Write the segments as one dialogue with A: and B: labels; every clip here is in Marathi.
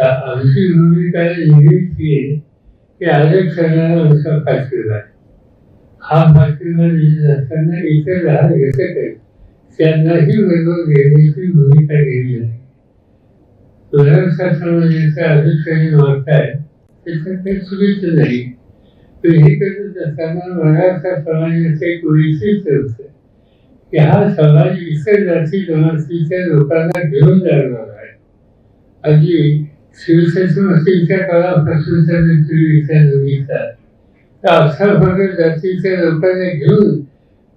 A: आमची भूमिका ही की आरक्षणाला असा फाशीला हा फाशीला दिला असताना इतर लहान घटक आहेत त्यांनाही बरोबर घेण्याची भूमिका घेतली आहे. मराठा समाजाचं आरक्षण मागताय त्याचं काही चुकीचं नाही. तर हे करत असताना मराठा समाजाचे एक वैशिष्ट्य होतं की हा समाज इतर जाती जमातीच्या लोकांना घेऊन जाणार आहे. अगदी शिवसंस्कृतीच्या काळापासून जर विचार बघितला तर असा जातीच्या लोकांना घेऊन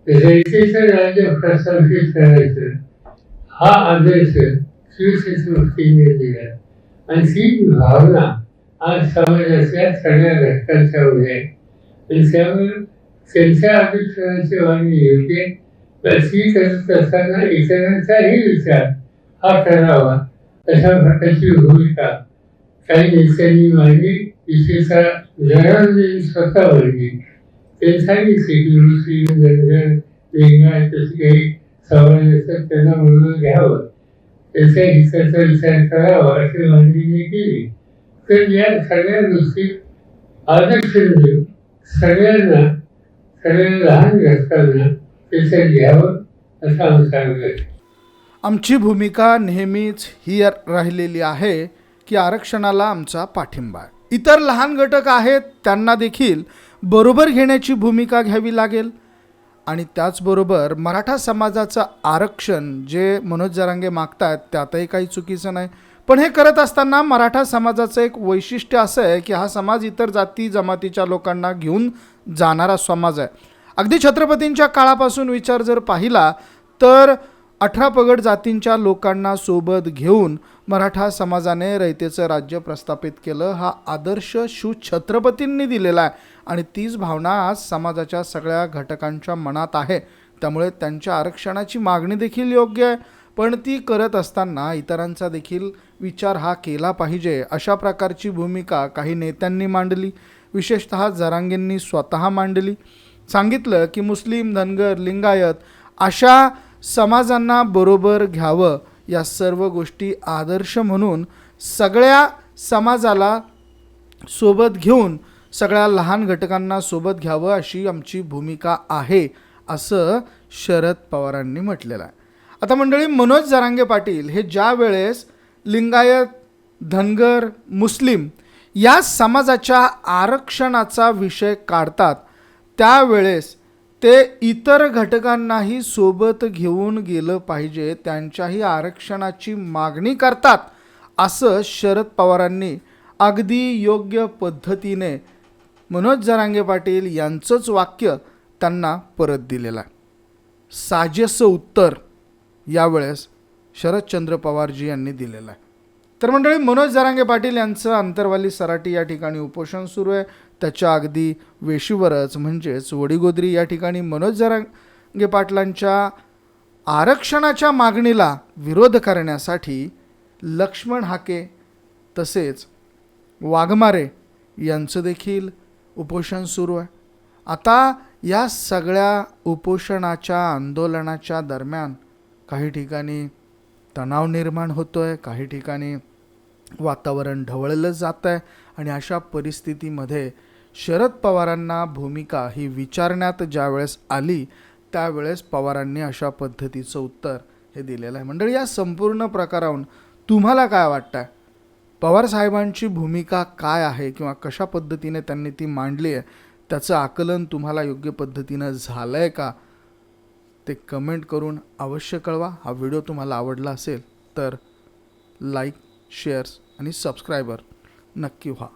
A: रयतेचं राज्य प्रस्थापित करायचं. हा आदर्श शिवसेनेने दिला. आणि ती भावना आज समाजाच्या सगळ्या घटकांच्या मध्ये आहे. आणि त्यामुळे त्यांच्या आरक्षणाची मागणी योग्य तर ती करत असताना इतरांचाही विचार हा करावा. अशा प्रकारची भूमिका. काही नेत्यांनी मांडली विशेषतः जनार्दन स्वतः मांडली. ते सांगितले की ऋषी धनगर वेगळा तसे काही समाज असतात त्यांना म्हणून घ्यावं. त्याच्या हिताचा विचार करावा अशी मांडणी केली. तर या सगळ्या गोष्टी आरक्षण म्हणजे देऊन सगळ्यांना सगळ्या लहान घटकांना त्याच्यात घ्यावं असं आमचा आग्रह
B: आमची भूमिका नेहमीच ही राहिलेली आहे की आरक्षणाला आमचा पाठिंबा आहे. इतर लहान घटक आहेत त्यांना देखील बरोबर घेण्याची भूमिका घ्यावी लागेल. आणि त्याचबरोबर मराठा समाजाचं आरक्षण जे मनोज जरांगे मागतायत त्यातही काही चुकीचं नाही. पण हे करत असताना मराठा समाजाचं एक वैशिष्ट्य असं आहे की हा समाज इतर जाती जमातीच्या लोकांना घेऊन जाणारा समाज आहे. अगदी छत्रपतींच्या काळापासून विचार जर पाहिला तर अठरा पगड जातींच्या लोकांना सोबत घेऊन मराठा समाजाने रयतेचं राज्य प्रस्थापित केलं हा आदर्श शिव छत्रपतींनी दिलेला आहे. आणि तीच भावना आज समाजाच्या सगळ्या घटकांच्या मनात आहे. त्यामुळे त्यांच्या आरक्षणाची मागणी देखील योग्य आहे. पण ती करत असताना इतरांचा देखील विचार हा केला पाहिजे. अशा प्रकारची भूमिका काही नेत्यांनी मांडली. विशेषतः जरांगेंनी स्वतः मांडली. सांगितलं की मुस्लिम धनगर लिंगायत अशा समाजांना बरोबर घ्यावं या सर्व गोष्टी आदर्श म्हणून सगळ्या समाजाला सोबत घेऊन सगळ्या लहान घटकांना सोबत घ्यावं अशी आमची भूमिका आहे असं शरद पवारांनी म्हटलेलं आहे. आता मंडळी मनोज जरांगे पाटील हे ज्या वेळेस लिंगायत धनगर मुस्लिम या समाजाच्या आरक्षणाचा विषय काढतात त्यावेळेस ते इतर घटकांनाही सोबत घेऊन गेलं पाहिजे त्यांच्याही आरक्षणाची मागणी करतात असं शरद पवारांनी अगदी योग्य पद्धतीने मनोज जरांगे पाटील यांचंच वाक्य त्यांना परत दिलेलं आहे. साजेसं उत्तर यावेळेस शरदचंद्र पवारजी यांनी दिलेलं आहे. तर मंडळी मनोज जरांगे पाटील यांचं अंतरवाली सराटी या ठिकाणी उपोषण सुरू आहे. त्याच्या अगदी वेशीवरच म्हणजेच वडीगोद्री या ठिकाणी मनोज जरांगे पाटलांच्या आरक्षणाच्या मागणीला विरोध करण्यासाठी लक्ष्मण हाके तसेच वाघमारे यांचं देखील उपोषण सुरू आहे. आता या सगळ्या उपोषणाच्या आंदोलनाच्या दरम्यान काही ठिकाणी तणाव निर्माण होतो आहे काही ठिकाणी वातावरण ढवळलं जात आहे आणि अशा परिस्थितीमध्ये शरद पवारांना भूमिका ही विचारण्यात ज्यावेळेस आली त्यावेळेस पवारांनी अशा पद्धतीचं उत्तर हे दिलेलं आहे. मंडळी या संपूर्ण प्रकाराहून तुम्हाला काय वाटतं आहे पवार साहेबांची भूमिका काय आहे किंवा कशा पद्धतीने त्यांनी ती मांडली आहे? त्याचं आकलन तुम्हाला योग्य पद्धतीनं झालं आहे का? ते कमेंट करून अवश्य कळवा. हा व्हिडिओ तुम्हाला आवडला असेल तर लाईक शेअर्स आणि सबस्क्रायबर नक्की व्हा.